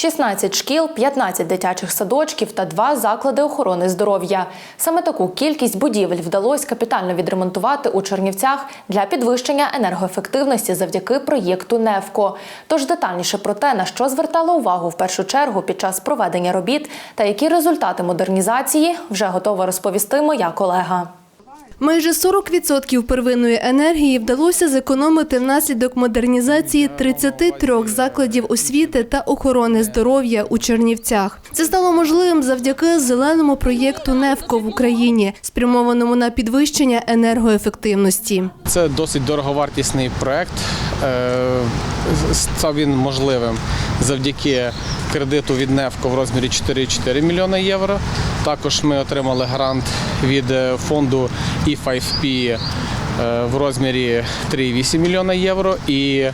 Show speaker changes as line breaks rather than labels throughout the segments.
16 шкіл, 15 дитячих садочків та два заклади охорони здоров'я. Саме таку кількість будівель вдалося капітально відремонтувати у Чернівцях для підвищення енергоефективності завдяки проєкту НЕВКО. Тож детальніше про те, на що звертали увагу в першу чергу під час проведення робіт та які результати модернізації, вже готова розповісти моя колега.
Майже 40% первинної енергії вдалося зекономити внаслідок модернізації 33 закладів освіти та охорони здоров'я у Чернівцях. Це стало можливим завдяки зеленому проєкту «Невко» в Україні, спрямованому на підвищення енергоефективності.
Це досить дороговартісний проект. Став він можливим завдяки кредиту від НЕФКО в розмірі 4,4 мільйона євро. Також ми отримали грант від е, фонду E E5P е, в розмірі 3,8 мільйона євро. І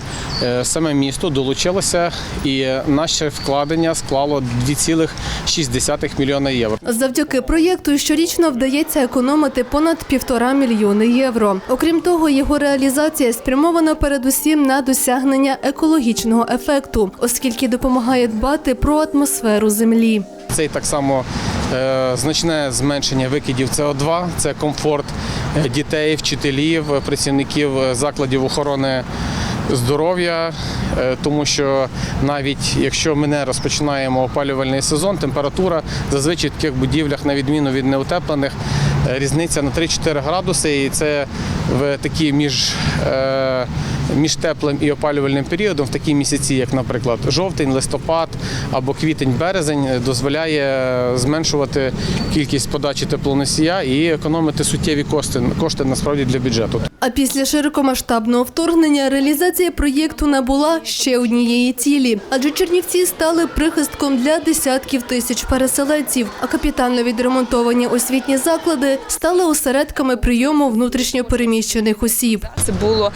е, саме місто долучилося, і наше вкладення склало 2,6 мільйона євро.
Завдяки проєкту щорічно вдається економити понад півтора мільйони євро. Окрім того, його реалізація спрямована передусім на досягнення екологічного ефекту, оскільки допомагає дбати про атмосферу землі.
Це так само е, значне зменшення викидів СО2, це комфорт е, дітей, вчителів, працівників е, закладів охорони здоров'я, е, тому що навіть якщо ми не розпочинаємо опалювальний сезон, температура зазвичай в таких будівлях, на відміну від неутеплених, е, різниця на 3-4 градуси, і це в такі між. Е, між теплим і опалювальним періодом в такі місяці, як, наприклад, жовтень, листопад або квітень, березень, дозволяє зменшувати кількість подачі теплоносія і економити суттєві кошти, кошти насправді для бюджету.
А після широкомасштабного вторгнення реалізація проєкту набула ще однієї цілі, адже Чернівці стали прихистком для десятків тисяч переселенців, а капітально відремонтовані освітні заклади стали осередками прийому внутрішньопереміщених осіб.
Це було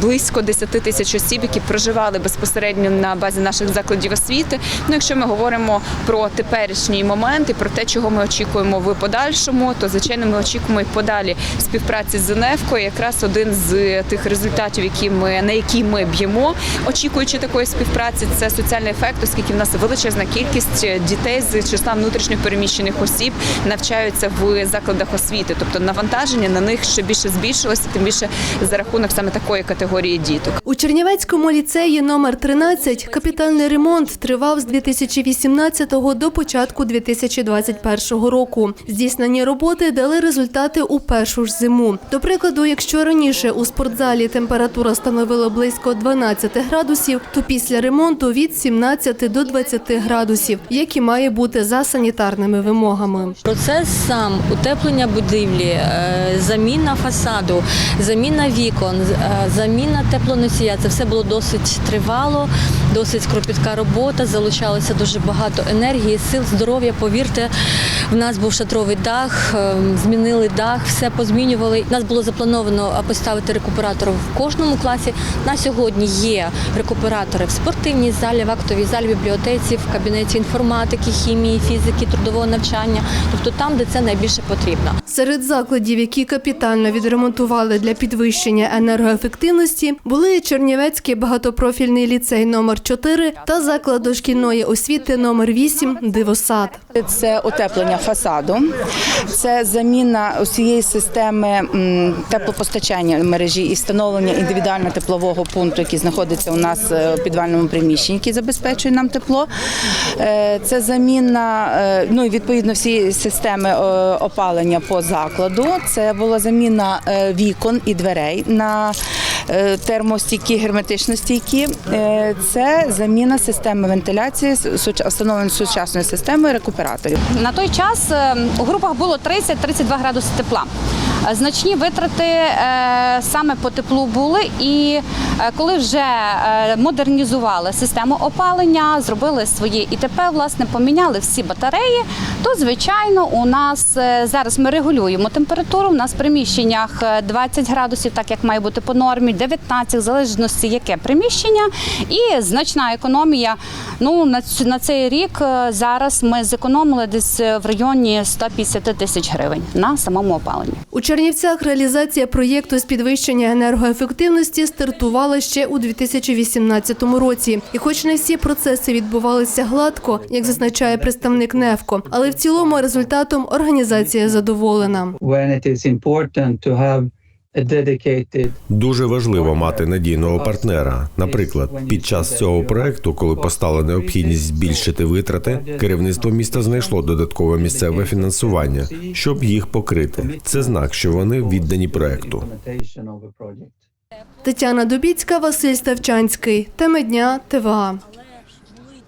близько 10 тисяч осіб, які проживали безпосередньо на базі наших закладів освіти. Ну, якщо ми говоримо про теперішній момент і про те, чого ми очікуємо в подальшому, то звичайно ми очікуємо і подалі співпраці з НЕФКО. Якраз один з тих результатів, які ми на які ми б'ємо, очікуючи такої співпраці, це соціальний ефект, оскільки в нас величезна кількість дітей з числа внутрішньо переміщених осіб навчаються в закладах освіти, тобто навантаження на них ще більше збільшилося, тим більше за рахунок саме такої категорії діток.
У Чернівецькому ліцеї номер 13 капітальний ремонт тривав з 2018 до початку 2021 року. Здійснені роботи дали результати у першу ж зиму. До прикладу, якщо раніше у спортзалі температура становила близько 12 градусів, то після ремонту від 17 до 20 градусів, які має бути за санітарними вимогами.
Процес сам утеплення будівлі, е, заміна фасаду, заміна вікон, е, заміна теплоносія. Це все було досить тривало, досить кропітка робота. Залучалося дуже багато енергії, сил, здоров'я. Повірте, в нас був шатровий дах, е, змінили дах, все позмінювали. У нас було заплановано поставити рекуператор в кожному класі. На сьогодні є рекуператори в спортивній залі, в актовій залі, бібліотеці, в кабінеті інформатики, хімії, фізики, трудового навчання, тобто там, де це найбільше потрібно.
Серед закладів, які капітально відремонтували для підвищення енергоефективності, були Чернівецький багатопрофільний ліцей номер 4 та заклад дошкільної освіти номер 8 Дивосад.
Це утеплення фасаду, це заміна усієї системи теплопостачання мережі і встановлення індивідуального теплового пункту, який знаходиться у нас е, у підвальному приміщенні, який забезпечує нам тепло. Е, Це заміна, е, ну і відповідно всі системи опалення по закладу. Це була заміна вікон і дверей на термостійкі, герметично стійкі. Е, Це заміна системи вентиляції, встановлення сучасної системи рекуператорів.
На той час е, у групах було 30-32 градуси тепла. Е, Значні витрати е, саме по теплу були, і е, коли вже модернізували систему опалення, зробили свої ІТП, власне, поміняли всі батареї, то звичайно у нас зараз ми регулюємо температуру. У нас в приміщеннях е, 20 градусів, так як має бути по нормі, 19, в залежності яке приміщення, і значна економія. Ну на на цей рік зараз ми зекономили десь в районі 150 тисяч гривень на самому опаленні.
Чернівцях реалізація проєкту з підвищення енергоефективності стартувала ще у 2018 році. І хоч не всі процеси відбувалися гладко, як зазначає представник НЕФКО, але в цілому результатом організація задоволена.
Дуже важливо мати надійного партнера. Наприклад, під час цього проекту, коли постала необхідність збільшити витрати, керівництво міста знайшло додаткове місцеве фінансування, щоб їх покрити. Це знак, що вони віддані проекту.
Тетяна Дубіцька, Василь Ставчанський. Теми дня ТВА.